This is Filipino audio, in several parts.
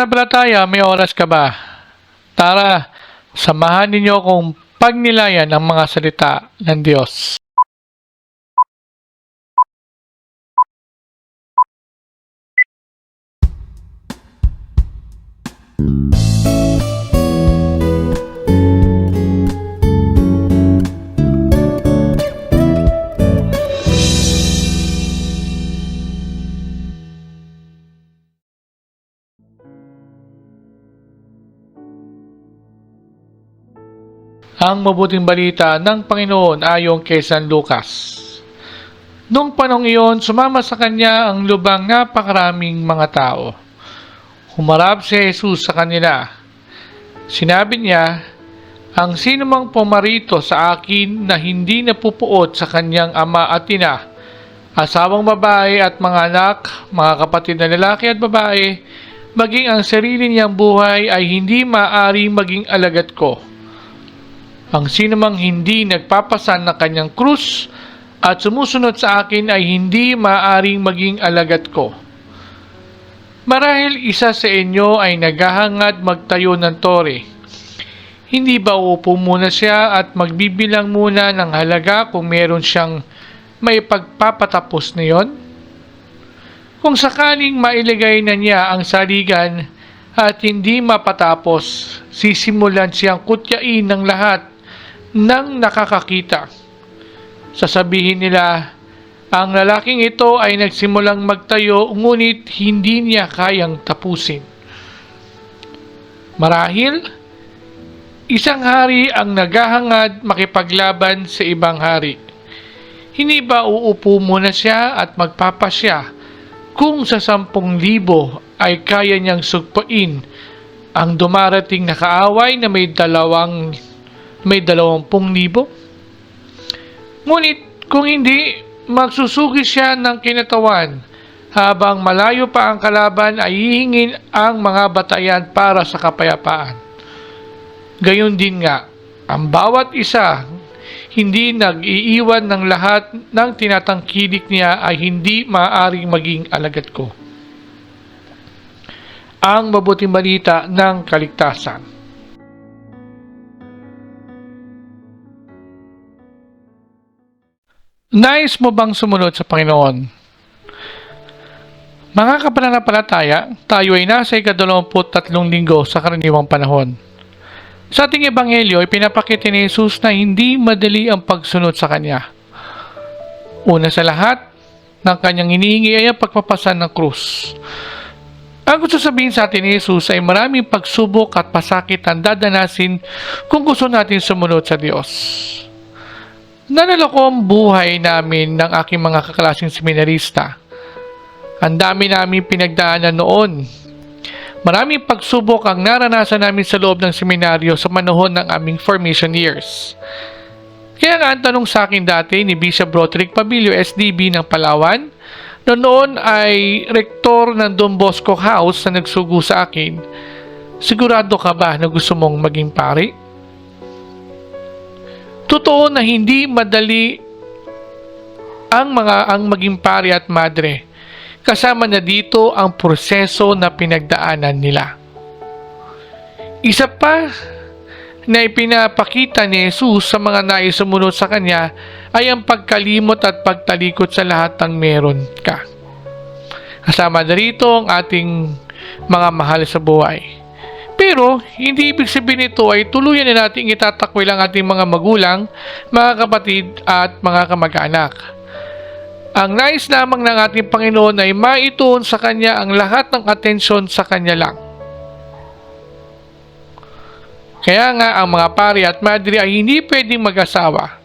pananampalataya, may oras ka ba? Tara, samahan ninyo akong pagnilayan ang mga salita ng Diyos. Ang mabuting balita ng Panginoon ayon kay San Lucas. Noong panong iyon, sumama sa kanya ang lubang napakaraming mga tao. Humarap si Jesus sa kanila. Sinabi niya, ang sino mang pumarito sa akin na hindi napupuot sa kanyang ama at ina, asawang babae at mga anak, mga kapatid na lalaki at babae, maging ang sarili niyang buhay ay hindi maaring maging alagad ko. Ang sinumang hindi nagpapasan ng kanyang krus at sumusunod sa akin ay hindi maaring maging alagad ko. Marahil isa sa inyo ay naghahangad magtayo ng tore. Hindi ba uupo muna siya at magbibilang muna ng halaga kung meron siyang may pagpapatapos na yon? Kung sakaling mailagay na niya ang saligan at hindi mapatapos, sisimulan siyang kutyain ng lahat ng nakakakita. Sasabihin nila, ang lalaking ito ay nagsimulang magtayo ngunit hindi niya kayang tapusin. Marahil, isang hari ang naghahangad makipaglaban sa ibang hari. Hindi ba uupo muna siya at magpapasya kung sa sampung libo ay kaya niyang sugpain ang dumarating na kaaway na may dalawang may dalawampung libo? Ngunit kung hindi, magsusugi siya ng kinatawan habang malayo pa ang kalaban ay hihingin ang mga batayan para sa kapayapaan. Gayon din nga, ang bawat isa hindi nag-iiwan ng lahat ng tinatangkilik niya ay hindi maaaring maging alagad ko. Ang mabuting balita ng kaligtasan. Nais mo bang sumunod sa Panginoon? Mga kapananampalataya, tayo ay nasa ikadalawamput tatlong linggo sa karaniwang panahon. Sa ating ebanghelyo ay pinapakita ni Jesus na hindi madali ang pagsunod sa Kanya. Una sa lahat, ng kanyang hinihingi ay ang pagpapasan ng krus. Ang gusto sabihin sa atin ni Jesus ay maraming pagsubok at pasakit ang dadanasin kung gusto natin sumunod sa Diyos. Nalala ko ang buhay namin ng aking mga kaklaseng seminarista. Ang dami namin pinagdaanan noon. Maraming pagsubok ang naranasan namin sa loob ng seminaryo sa manahon ng aming formation years. Kaya nga ang tanong sa akin dati ni Bishop Roderick Pabilio SDB ng Palawan, na noon ay rektor ng Don Bosco House na nagsugo sa akin, sigurado ka ba na gusto mong maging pari? Totoo na hindi madali ang mga ang maging pari at madre. Kasama na dito ang proseso na pinagdaanan nila. Isa pa na ipinapakita ni Jesus sa mga naisumunod sa kanya ay ang pagkalimot at pagtalikod sa lahat ng meron ka. Kasama na rito ang ating mga mahal sa buhay. Pero, hindi ibig sabihin nito ay tuluyan na nating itatakwil ang ating mga magulang, mga kapatid at mga kamag-anak. Ang nais lamang ng ating Panginoon ay maituon sa Kanya ang lahat ng atensyon sa Kanya lang. Kaya nga ang mga pari at madre ay hindi pwedeng mag-asawa.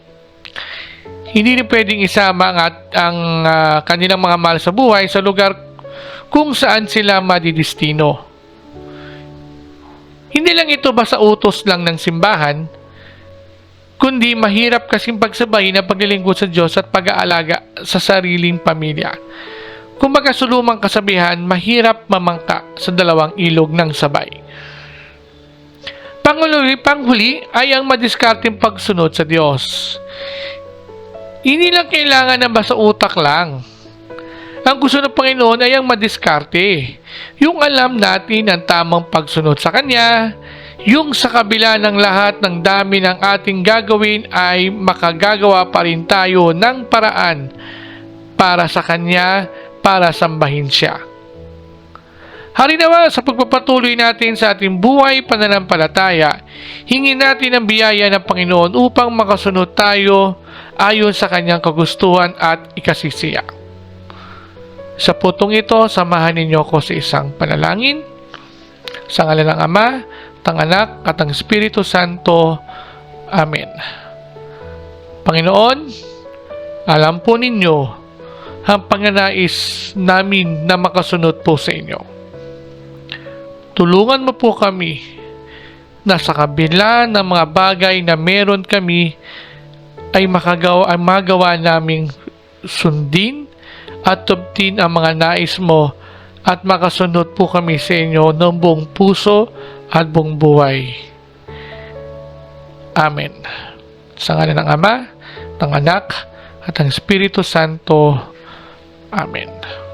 Hindi rin pwedeng isama ang, ang ah, kanilang mga mahal sa buhay sa lugar kung saan sila madidistino. Hindi lang ito basta utos lang ng simbahan, kundi mahirap kasing pagsabayin ang paglilingkod sa Diyos at pag-aalaga sa sariling pamilya. Kung magasulumang kasabihan, mahirap mamangka sa dalawang ilog ng sabay. Panghuli, panghuli ay ang madiskarteng pagsunod sa Diyos. Hindi lang kailangan na basta utak lang. Ang gusto ng Panginoon ay ang madiskarte. Yung alam natin ang tamang pagsunod sa Kanya, yung sa kabila ng lahat ng dami ng ating gagawin ay makagagawa pa rin tayo ng paraan para sa Kanya, para sambahin Siya. Harinawa sa pagpapatuloy natin sa ating buhay pananampalataya, hingin natin ang biyaya ng Panginoon upang makasunod tayo ayon sa kanyang kagustuhan at ikasisiya. Sa putong ito, samahan ninyo ko sa isang panalangin. Sa ngalan ng Ama, ng Anak, at ng Espiritu Santo. Amen. Panginoon, alam po ninyo ang panganais namin na makasunod po sa inyo. Tulungan mo po kami na sa kabila ng mga bagay na meron kami ay makagawa ay magawa naming sundin at tubtin ang mga nais mo at makasunod po kami sa inyo ng buong puso at buong buhay. Amen. Sa ngala ng Ama, ng Anak, at ng Espiritu Santo. Amen.